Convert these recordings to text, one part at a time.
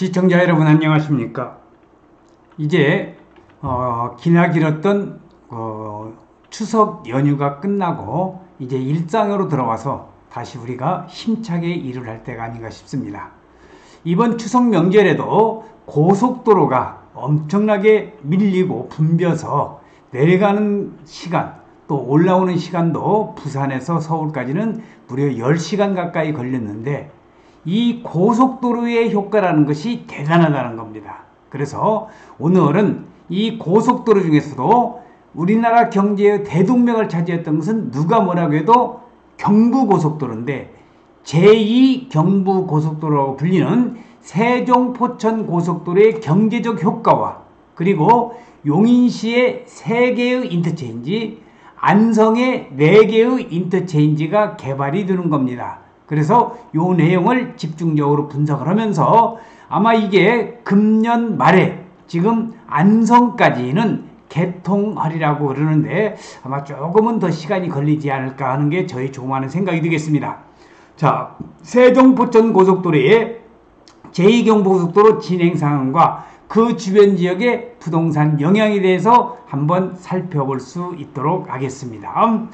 시청자 여러분 안녕하십니까? 이제 어, 기나 길었던 어, 추석 연휴가 끝나고 이제 일상으로 들어와서 다시 우리가 힘차게 일을 할 때가 아닌가 싶습니다. 이번 추석 명절에도 고속도로가 엄청나게 밀리고 붐벼서 내려가는 시간 또 올라오는 시간도 부산에서 서울까지는 무려 10시간 가까이 걸렸는데 이 고속도로의 효과라는 것이 대단하다는 겁니다. 그래서 오늘은 이 고속도로 중에서도 우리나라 경제의 대동맥을 차지했던 것은 누가 뭐라고 해도 경부고속도로인데 제2 경부고속도로라고 불리는 세종포천 고속도로의 경제적 효과와 그리고 용인시의 3개의 인터체인지 안성의 4개의 인터체인지가 개발이 되는 겁니다. 그래서 요 내용을 집중적으로 분석을 하면서 아마 이게 금년 말에 지금 안성까지는 개통하리라고 그러는데 아마 조금은 더 시간이 걸리지 않을까 하는 게 저희 조그마한 생각이 되겠습니다. 자, 세종 포천 고속도로의 제2경부고속도로 진행 상황과 그 주변 지역의 부동산 영향에 대해서 한번 살펴볼 수 있도록 하겠습니다.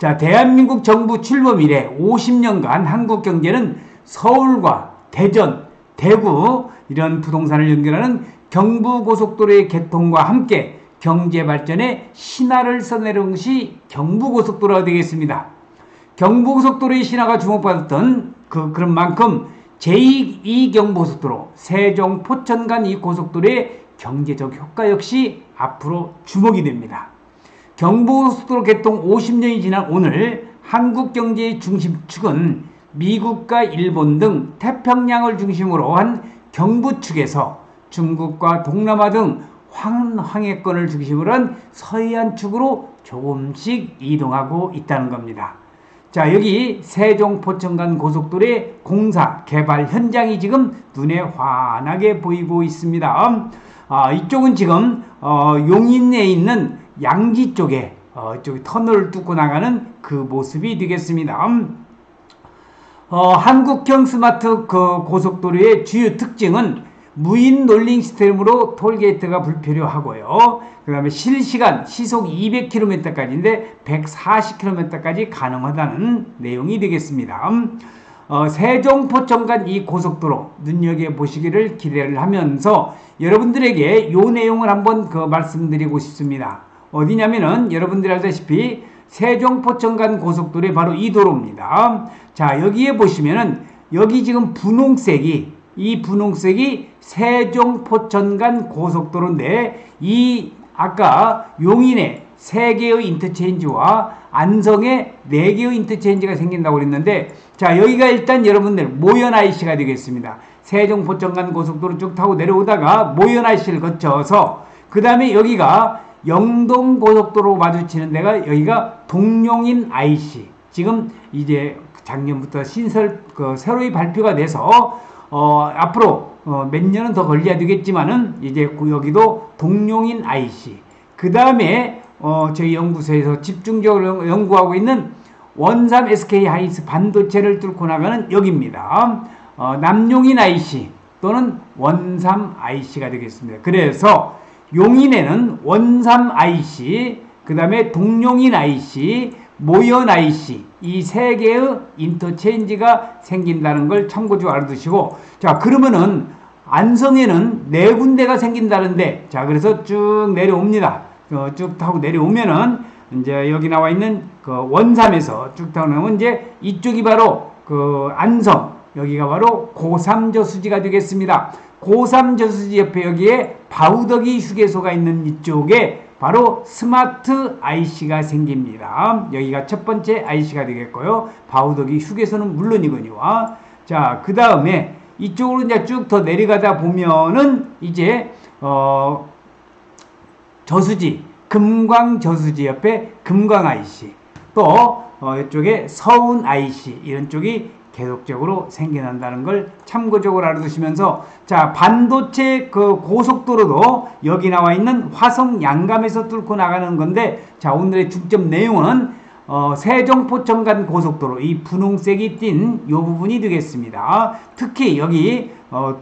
자, 대한민국 정부 출범 이래 50년간 한국 경제는 서울과 대전, 대구 이런 부동산을 연결하는 경부고속도로의 개통과 함께 경제 발전의 신화를 써내려온 것이 경부고속도로가 되겠습니다. 경부고속도로의 신화가 주목받았던 그, 그런 만큼 제2 경부고속도로, 세종, 포천 간 이 고속도로의 경제적 효과 역시 앞으로 주목이 됩니다. 경부고속도로 개통 50년이 지난 오늘 한국 경제의 중심축은 미국과 일본 등 태평양을 중심으로 한 경부 축에서 중국과 동남아 등 황해권을 중심으로 한 서해안 축으로 조금씩 이동하고 있다는 겁니다. 자, 여기 세종 포천간 고속도로의 공사 개발 현장이 지금 눈에 환하게 보이고 있습니다. 아, 이쪽은 지금 어, 용인에 있는 양지 쪽에 어, 이쪽 터널을 뚫고 나가는 그 모습이 되겠습니다. 어, 한국형 스마트 그 고속도로의 주요 특징은 무인 롤링 시스템으로 톨게이트가 불필요하고요. 그 다음에 실시간 시속 200km까지인데 140km까지 가능하다는 내용이 되겠습니다. 어, 세종 포천 간 이 고속도로 눈여겨보시기를 기대를 하면서 여러분들에게 이 내용을 한번 그 말씀드리고 싶습니다. 어디냐면은 여러분들이 알다시피 세종 포천 간 고속도로의 바로 이 도로입니다. 자, 여기에 보시면은 여기 지금 분홍색이 이 분홍색이 세종 포천 간 고속도로인데 이 아까 용인에 세 개의 인터체인지와 안성에 네 개의 인터체인지가 생긴다고 그랬는데 자 여기가 일단 여러분들 모연 IC가 되겠습니다. 세종 포천 간 고속도로 쭉 타고 내려오다가 모연 IC를 거쳐서 그 다음에 여기가 영동 고속도로 마주치는 데가 여기가 동용인 IC 지금 이제 작년부터 신설 그 새로이 발표가 돼서 어, 앞으로 어, 몇 년은 더 걸려야 되겠지만은 이제 여기도 동용인 IC 그 다음에 어, 저희 연구소에서 집중적으로 연구하고 있는 원삼 SK 하이스 반도체를 뚫고 나가는 여기입니다. 어, 남용인 IC 또는 원삼 IC가 되겠습니다. 그래서 용인에는 원삼 IC, 그 다음에 동용인 IC, 모연 IC 이 세 개의 인터체인지가 생긴다는 걸 참고적으로 알아두시고 자 그러면은 안성에는 네 군데가 생긴다는데 자 그래서 쭉 내려옵니다. 어, 쭉 타고 내려오면은 이제 여기 나와 있는 그 원삼에서 쭉 타고 나오면 이제 이쪽이 바로 그 안성 여기가 바로 고삼저수지가 되겠습니다. 고삼저수지 옆에 여기에 바우더기 휴게소가 있는 이쪽에 바로 스마트 IC가 생깁니다. 여기가 첫 번째 IC가 되겠고요. 바우더기 휴게소는 물론이거니와 자, 그 다음에 이쪽으로 이제 쭉 더 내려가다 보면은 이제 어 저수지 금광 저수지 옆에 금광 IC 또 어, 이쪽에 서운 IC 이런 쪽이 계속적으로 생겨난다는 걸 참고적으로 알아두시면서 자 반도체 그 고속도로도 여기 나와 있는 화성 양감에서 뚫고 나가는 건데 자 오늘의 중점 내용은 어, 세종 포천 간 고속도로 이 분홍색이 띈이 부분이 되겠습니다. 특히 여기 어,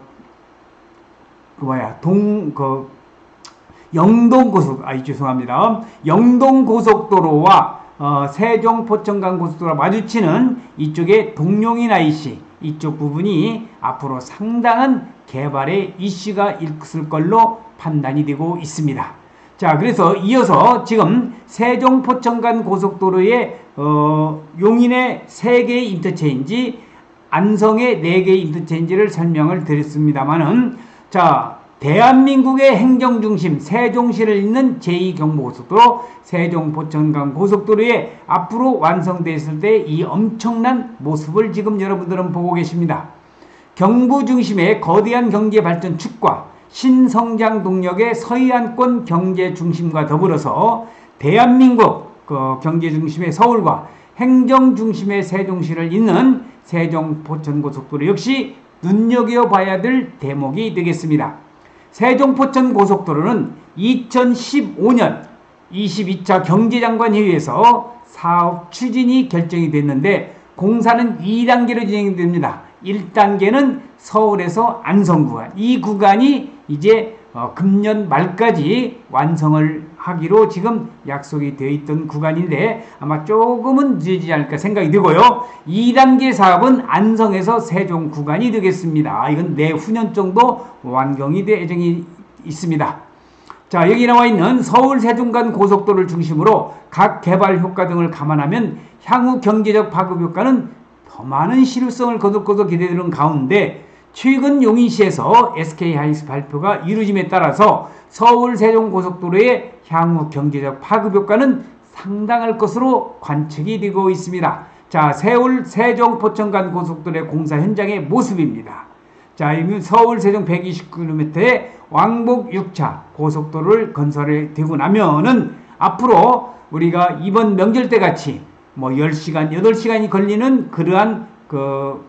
그 뭐야 동그 영동 고속 아 죄송합니다. 영동 고속도로와 어, 세종 포천간 고속도로 마주치는 이쪽에 동룡인 IC 이쪽 부분이 앞으로 상당한 개발의 이슈가 있을 걸로 판단이 되고 있습니다. 자, 그래서 이어서 지금 세종 포천간 고속도로의 어, 용인의 3개의 인터체인지, 안성의 4개의 인터체인지를 설명을 드렸습니다만은 자, 대한민국의 행정중심 세종시를 잇는 제2경부고속도로 세종 포천간 고속도로에 앞으로 완성됐을 때 이 엄청난 모습을 지금 여러분들은 보고 계십니다. 경부 중심의 거대한 경제 발전 축과 신성장 동력의 서해안권 경제 중심과 더불어서 대한민국 그 경제 중심의 서울과 행정 중심의 세종시를 잇는 세종 포천 고속도로 역시 눈여겨봐야 될 대목이 되겠습니다. 세종 포천 고속도로는 2015년 22차 경제장관회의에서 사업 추진이 결정이 됐는데 공사는 2단계로 진행됩니다. 1단계는 서울에서 안성 구간. 이 구간이 이제 어, 금년 말까지 완성을 하기로 지금 약속이 되어 있던 구간인데 아마 조금은 늦어지지 않을까 생각이 들고요. 2단계 사업은 안성에서 세종 구간이 되겠습니다. 이건 내후년 정도 완공이 될 예정이 있습니다. 자, 여기 나와 있는 서울 세종간 고속도로를 중심으로 각 개발 효과 등을 감안하면 향후 경제적 파급 효과는 더 많은 실효성을 것으로 기대되는 가운데 최근 용인시에서 SK 하이스 발표가 이루어짐에 따라서 서울 세종 고속도로의 향후 경제적 파급 효과는 상당할 것으로 관측이 되고 있습니다. 자, 세울 세종 포천 간 고속도로의 공사 현장의 모습입니다. 자, 이건 서울 세종 120km의 왕복 6차 고속도로를 건설해 되고 나면은 앞으로 우리가 이번 명절 때 같이 뭐 10시간, 8시간이 걸리는 그러한 그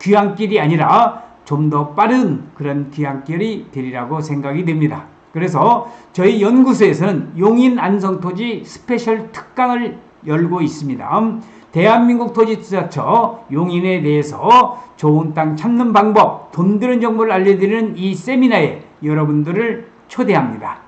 귀향길이 아니라 좀 더 빠른 그런 귀향길이 되리라고 생각이 됩니다. 그래서 저희 연구소에서는 용인 안성토지 스페셜 특강을 열고 있습니다. 대한민국 토지투자처 용인에 대해서 좋은 땅 찾는 방법, 돈 드는 정보를 알려드리는 이 세미나에 여러분들을 초대합니다.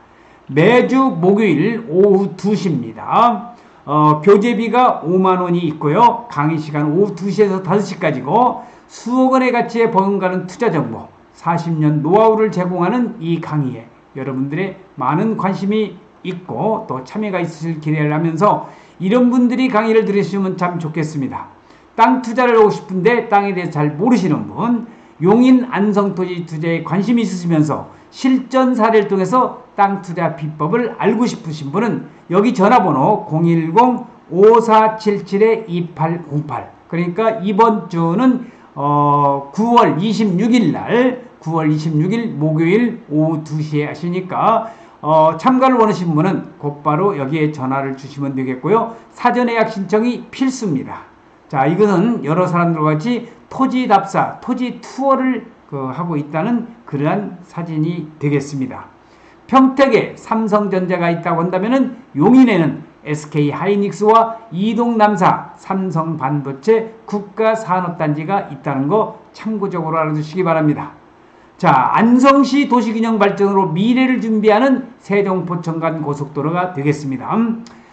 매주 목요일 오후 2시입니다. 어, 교재비가 5만 원이 있고요. 강의 시간 오후 2시에서 5시까지고 수억 원의 가치에 버금가는 투자 정보, 40년 노하우를 제공하는 이 강의에 여러분들의 많은 관심이 있고 또 참여가 있으실 기대를 하면서 이런 분들이 강의를 들으시면 참 좋겠습니다. 땅 투자를 하고 싶은데 땅에 대해서 잘 모르시는 분, 용인 안성토지 투자에 관심이 있으시면서 실전 사례를 통해서 땅 투자 비법을 알고 싶으신 분은 여기 전화번호 010-5477-2808 그러니까 이번 주는 어 9월 26일 날 9월 26일 목요일 오후 2시에 하시니까 어 참가를 원하시는 분은 곧바로 여기에 전화를 주시면 되겠고요. 사전 예약 신청이 필수입니다. 자, 이것은 여러 사람들과 같이 토지 답사, 토지 투어를 그 하고 있다는 그러한 사진이 되겠습니다. 평택에 삼성전자가 있다고 한다면 용인에는 SK 하이닉스와 이동남사 삼성 반도체 국가산업단지가 있다는 거 참고적으로 알아두시기 바랍니다. 자, 안성시 도시균형 발전으로 미래를 준비하는 세종포천 간 고속도로가 되겠습니다.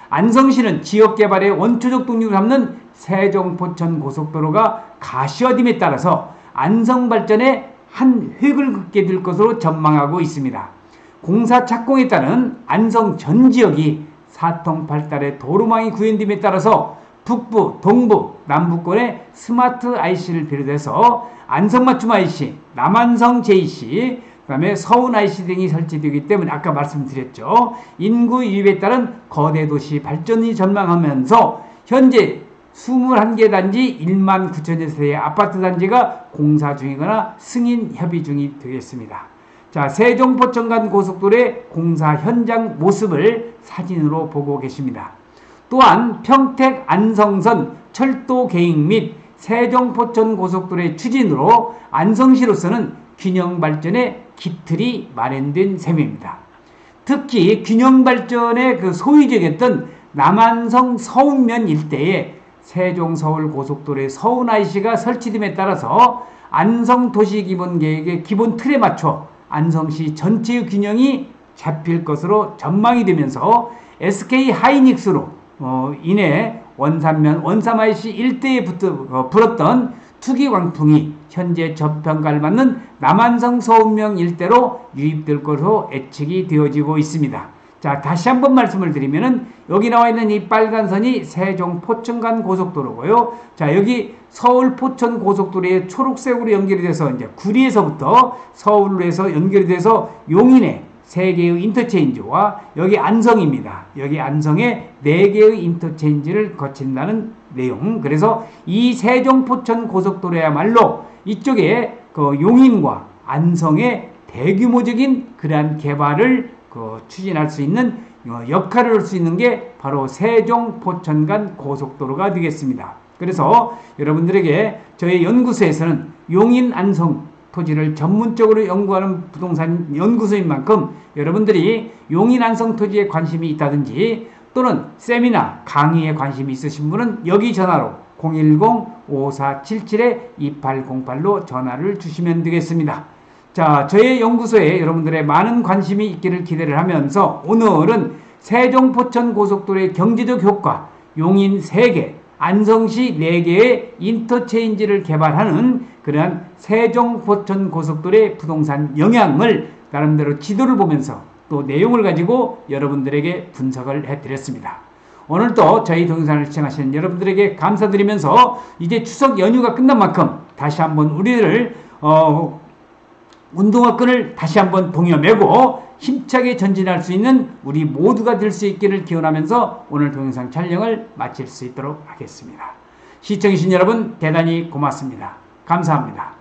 안성시는 지역개발의 원초적 동력을 잡는 세종포천 고속도로가 가시화됨에 따라서 안성 발전에 한 획을 긋게 될 것으로 전망하고 있습니다. 공사 착공에 따른 안성 전 지역이 사통팔달의 도로망이 구현됨에 따라서 북부, 동부, 남부권의 스마트 IC를 비롯해서 안성맞춤 IC, 남안성 JC, 그 다음에 서운 IC 등이 설치되기 때문에 아까 말씀드렸죠. 인구 유입에 따른 거대 도시 발전이 전망하면서 현재 21개 단지 1만 9천여 세의 아파트 단지가 공사 중이거나 승인 협의 중이 되겠습니다. 자, 세종포천 간 고속도로의 공사 현장 모습을 사진으로 보고 계십니다. 또한 평택 안성선 철도 계획 및 세종포천 고속도로의 추진으로 안성시로서는 균형 발전의 기틀이 마련된 셈입니다. 특히 균형 발전의 그 소유적이었던 남한성 서운면 일대에 세종 서울 고속도로의 서운 IC가 설치됨에 따라서 안성 도시 기본 계획의 기본 틀에 맞춰 안성시 전체의 균형이 잡힐 것으로 전망이 되면서 SK 하이닉스로 어, 인해 원산면 원삼IC 일대에 붙어, 어, 불었던 투기 광풍이 현재 저평가를 받는 남한성 서운명 일대로 유입될 것으로 예측이 되어지고 있습니다. 자, 다시 한번 말씀을 드리면은 여기 나와 있는 이 빨간 선이 세종 포천간 고속도로고요. 자, 여기 서울 포천 고속도로에 초록색으로 연결이 돼서 이제 구리에서부터 서울로 해서 연결이 돼서 용인에 세 개의 인터체인지와 여기 안성입니다. 여기 안성에 네 개의 인터체인지를 거친다는 내용. 그래서 이 세종 포천 고속도로야말로 이쪽에 그 용인과 안성의 대규모적인 그러한 개발을 그 추진할 수 있는 어, 역할을 할 수 있는 게 바로 세종 포천간 고속도로가 되겠습니다. 그래서 여러분들에게 저희 연구소에서는 용인 안성 토지를 전문적으로 연구하는 부동산 연구소인 만큼 여러분들이 용인 안성 토지에 관심이 있다든지 또는 세미나 강의에 관심이 있으신 분은 여기 전화로 010-5477-2808로 전화를 주시면 되겠습니다. 자, 저희 연구소에 여러분들의 많은 관심이 있기를 기대를 하면서 오늘은 세종 포천 고속도로의 경제적 효과, 용인 3개, 안성시 4개의 인터체인지를 개발하는 그러한 세종 포천 고속도로의 부동산 영향을 나름대로 지도를 보면서 또 내용을 가지고 여러분들에게 분석을 해드렸습니다. 오늘도 저희 동영상을 시청하시는 여러분들에게 감사드리면서 이제 추석 연휴가 끝난 만큼 다시 한번 우리를 어, 운동화 끈을 다시 한번 동여매고 힘차게 전진할 수 있는 우리 모두가 될 수 있기를 기원하면서 오늘 동영상 촬영을 마칠 수 있도록 하겠습니다. 시청해주신 여러분 대단히 고맙습니다. 감사합니다.